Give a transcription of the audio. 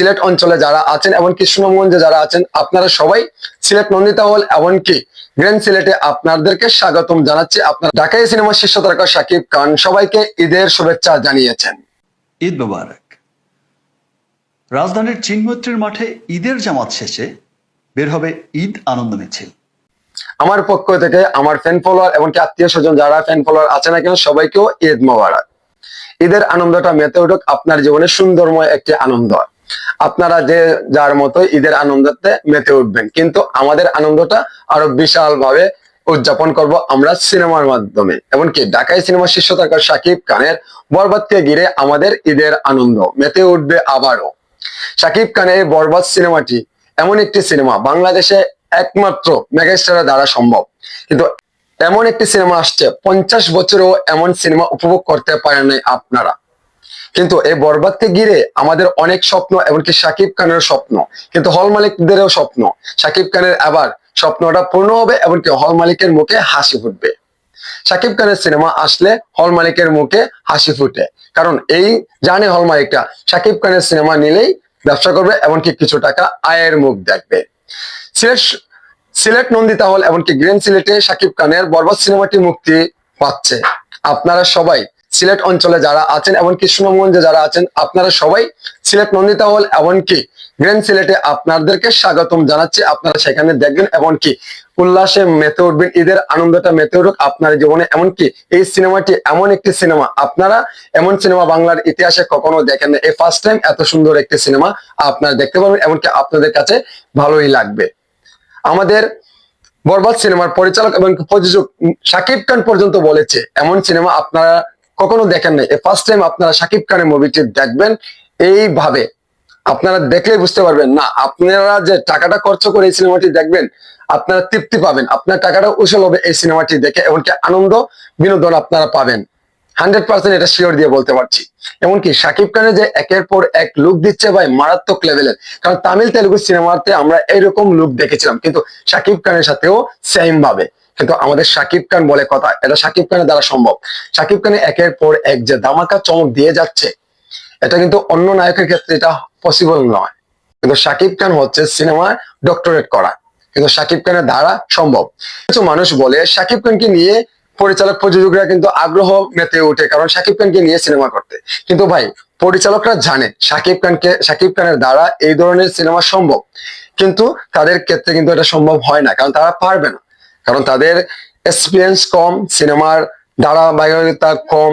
সিলেট অঞ্চলে যারা আছেন এমনকি সুনামগঞ্জে যারা আছেন আপনারা সবাই সিলেট নন্দিতা হল এমনকি গ্র্যান্ড সিলেটে আপনাদেরকে স্বাগতম জানাচ্ছি। আপনার ঢাকাই সিনেমার শীর্ষ তারকা শাকিব খান সবাইকে ঈদের শুভেচ্ছা জানিয়েছেন। ঈদ মোবারক। রাজধানীর চিনমৈত্রীর মাঠে ঈদের জামাত শেষে বের হবে ঈদ আনন্দ মিছিল। আমার পক্ষ থেকে আমার ফ্যান ফলোয়ার এমনকি আত্মীয় স্বজন যারা ফ্যান ফলোয়ার আছে না কেন সবাইকেও ঈদ মোবারক। ঈদের আনন্দটা মেতে উঠুক আপনার জীবনে সুন্দরময় একটি আনন্দ। আপনারা যে যার মতো ঈদের আনন্দতে মেতে উঠবেন। কিন্তু আমাদের আনন্দটা আরও বিশাল ভাবে উদযাপন করব আমরা সিনেমার মাধ্যমে। এমনকি ঢাকায় সিনেমা শীর্ষ তারকা শাকিব খানের বরবাদকে ঘিরে আমাদের ঈদের আনন্দ মেতে উঠবে আবারও। সাকিব খানের বরবাদ সিনেমাটি এমন একটি সিনেমা, বাংলাদেশে একমাত্র মেগাস্টারের দ্বারা সম্ভব। কিন্তু এমন একটি সিনেমা আসছে, পঞ্চাশ বছরেও এমন সিনেমা উপভোগ করতে পারেন আপনারা। কিন্তু এই বরবাদকে ঘিরে আমাদের অনেক স্বপ্ন, এমনকি শাকিব খানের স্বপ্ন। কিন্তু হল মালিকদেরও স্বপ্ন। শাকিব খানের আবার স্বপ্নটা পূর্ণ হবে, এমনকি হল মালিকের মুখে হাসি ফুটবে। শাকিব খানের সিনেমা আসলে হল মালিকের মুখে হাসি ফুটে। কারণ এই জানে হল মালিকটা শাকিব খানের সিনেমা নিলেই ব্যবসা করবে, এমনকি কিছু টাকা আয়ের মুখ দেখবে। সিলেট সিলেট নন্দিতা হল, এমনকি গ্রিন সিলেটে শাকিব খানের বরবাদ সিনেমাটি মুক্তি পাচ্ছে। আপনারা সবাই সিলেট অঞ্চলে যারা আছেন এমনকি সুনামগঞ্জে যারা আছেন, আপনারা সবাই সিলেট নন্দিতা হল এমনকি গ্র্যান্ড সিলেটে আপনাদেরকে স্বাগতম জানাচ্ছি। আপনারা সেখানে দেখবেন এমনকি উল্লাসে মেতে উঠবেন, ঈদের আনন্দটা মেতে উঠুক আপনার জীবনে। এমনকি এই সিনেমাটি এমন একটি সিনেমা, আপনারা এমন সিনেমা বাংলার ইতিহাসে কখনো দেখেন না এই ফার্স্ট টাইম এত সুন্দর একটি সিনেমা আপনারা দেখতে পারবেন, এমনকি আপনাদের কাছে ভালোই লাগবে। আমাদের বরবাদ সিনেমার পরিচালক এবং প্রযোজক সাকিব খান পর্যন্ত বলেছে, এমন সিনেমা আপনারা কখনো দেখেন নাই। ফার্স্ট টাইম আপনারা শাকিব খানের মুভিটি দেখবেন এইভাবে। আপনারা দেখলেই বুঝতে পারবেন, না, আপনারা যে টাকাটা খরচ করে এই সিনেমাটি দেখবেন, আপনারা তৃপ্তি পাবেন। আপনার টাকাটা উসল হবে এই সিনেমাটি দেখে, এমনকি আনন্দ, বিনোদন আপনারা পাবেন। হান্ড্রেড পার্সেন্ট এটা শিওর দিয়ে বলতে পারছি। এমনকি শাকিব খানের যে একের পর এক লুক দিচ্ছে ভাই, মারাত্মক লেভেলের কারণ তামিল তেলুগু সিনেমাতে আমরা এরকম লুক দেখেছিলাম, কিন্তু সাকিব খানের সাথেও সেম ভাবে। কিন্তু আমাদের শাকিব খান বলে কথা, এটা শাকিব খানের দ্বারা সম্ভব। শাকিব খানের একের পর এক যে ধামাকা চমক দিয়ে যাচ্ছে, এটা কিন্তু অন্য নায়কের ক্ষেত্রে এটা পসিবল নয়। কিন্তু শাকিব খান হচ্ছে সিনেমায় ডক্টরেট করা, কিন্তু শাকিব খানের দ্বারা সম্ভব। কিছু মানুষ বলে শাকিব খানকে নিয়ে পরিচালক প্রযোজকরা কিন্তু আগ্রহ মেতে ওঠে, কারণ শাকিব খানকে নিয়ে সিনেমা করতে। কিন্তু ভাই, পরিচালকরা জানে শাকিব খানকে শাকিব খানের দ্বারা এই ধরনের সিনেমা সম্ভব। কিন্তু তাদের ক্ষেত্রে কিন্তু এটা সম্ভব হয় না, কারণ তারা পারবে না। কারণ তাদের এক্সপিরিয়েন্স কম সিনেমার ধারাবাহিকতা কম